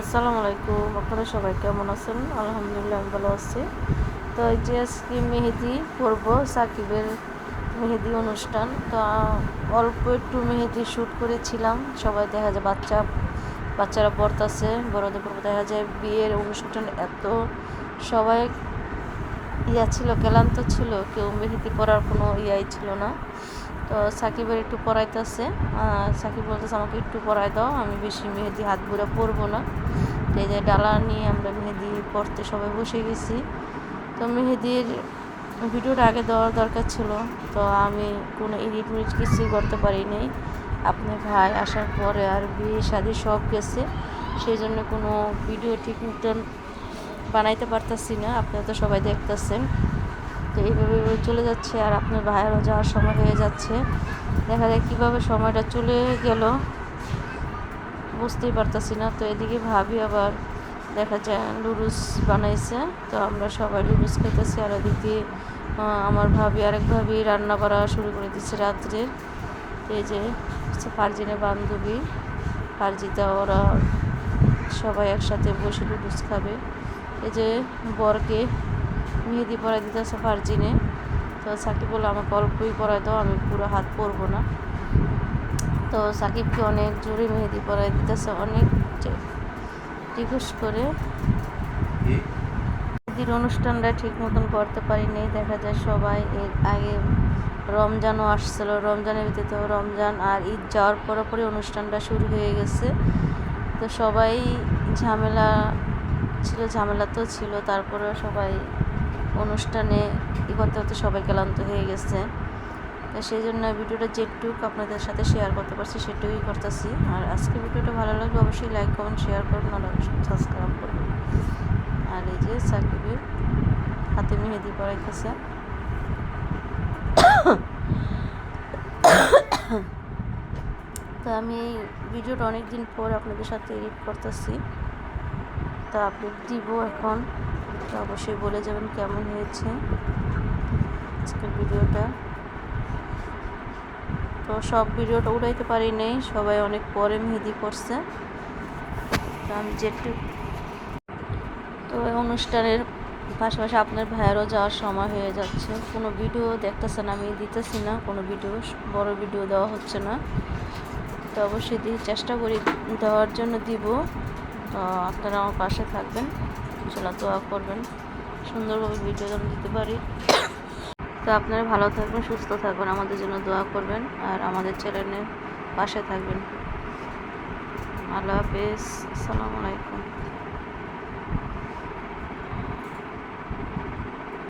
আসসালামু আলাইকুম, আপনারা সবাই কেমন আছেন? আলহামদুলিল্লাহ আমি ভালো আছি। তো এই যে আজকে মেহেদি করব, সাকিবের মেহেদি অনুষ্ঠান। তো অল্প একটু মেহেদি শ্যুট করেছিলাম। সবাই দেখা যায় বাচ্চা, বাচ্চারা পড়তেছে, বড়দের পর দেখা যায় বিয়ের অনুষ্ঠান এত। সবাই ইয়া ছিল, ক্লান্ত ছিল, কেউ মেহেদি পরার কোনো ইয়াই ছিল না। তো সাকিবের একটু পড়াইতেছে সাকিব বলতেছে, আমাকে একটু পড়াই দাও, আমি বেশি মেহেদি, হাত ঘুরে পরবো না। এই যে ডালা নিয়ে আমরা মেহেদি পড়তে সবাই বসে গেছি। তো মেহেদির ভিডিওটা আগে দেওয়ার দরকার ছিল, তো আমি কোনো এডিট মিডিট কিছুই করতে পারি পারিনি আপনার ভাই আসার পরে আর বিয়ে, শাদি সব গেছে, সেই জন্য কোনো ভিডিও ঠিক মতন বানাইতে পারতাছি না। আপনারা তো সবাই দেখতেছেন। তো এইভাবে চলে যাচ্ছে আর আপনার ভাইয়েরও যাওয়ার সময় হয়ে যাচ্ছে। দেখা যায় কীভাবে সময়টা চলে গেল। বুঝতেই পারতাছি না, তো এদিকে ভাবি আবার দেখা যায় লুডুস বানাইছে, তো আমরা সবাই লুডুস খেতেছি আর এদিকে আমার ভাবি, আরেক ভাবি রান্না করা শুরু করে দিচ্ছে রাত্রের এই যে ফারজিনের বান্ধবী ফারজিতা ওরা সবাই একসাথে বসে লুডুস খাবে। এই যে, বরকে মেহেদি পরাই দিতেছে ফার্জিনে তো সাকিব বলল আমাকে অল্পই পরাই দাও আমি পুরো হাত পরবো না। তো সাকিবকে অনেক জোরে মেহেদি পরাই দিতেছে অনেক রিকোয়েস্ট করে। মেহেদির অনুষ্ঠানটা ঠিক মতন করতে পারিনি দেখা যায় সবাই এর আগে রমজানও আসছিল রমজানের ভিতরে রমজান আর ঈদ যাওয়ার পরপরই অনুষ্ঠানটা শুরু হয়ে গেছে। তো সবাই ঝামেলা ছিল ঝামেলা তো ছিল তারপরে সবাই অনুষ্ঠানে ই করতে করতে সবাই ক্লান্ত হয়ে গেছে। সেই জন্য ভিডিওটা যেটুক আপনাদের সাথে শেয়ার করতে পারছি সেটুকুই করতেছি। আর আজকে ভিডিওটা ভালো লাগলে অবশ্যই লাইক কমেন্ট শেয়ার করবেন আর সাবস্ক্রাইব করবেন আর এই যে সাকিবের হাতে মেহেদি পড়াইতেছে তো আমি এই ভিডিওটা অনেক দিন পর আপনাদের সাথে এডিট করতেছি। তা আপলোড দিব এখন। তো অবশ্যই বলে যাবেন কেমন হয়েছে আজকের ভিডিওটা। তো সব ভিডিওটা উড়াইতে পারি নেই, সবাই অনেক পরে মেহেদি করছে। আমি যেটু তো অনুষ্ঠানের পাশাপাশি আপনার ভাইয়েরও যাওয়ার সময় হয়ে যাচ্ছে। কোনো ভিডিও দেখতেছেন আমি দিতেছি না, কোনো ভিডিও, বড় ভিডিও দেওয়া হচ্ছে না। তো অবশ্যই চেষ্টা করি দেওয়ার জন্য দিব। আপনারা আমার পাশে থাকবেন। ইনশাল্লাহ দোয়া করবেন। সুন্দরভাবে ভিডিও যেন দিতে পারি। তো আপনারা ভালো থাকবেন, সুস্থ থাকবেন, আমাদের জন্য দোয়া করবেন আর আমাদের চ্যানেলের পাশে থাকবেন। আল্লাহ হাফেজ, আসসালামু আলাইকুম।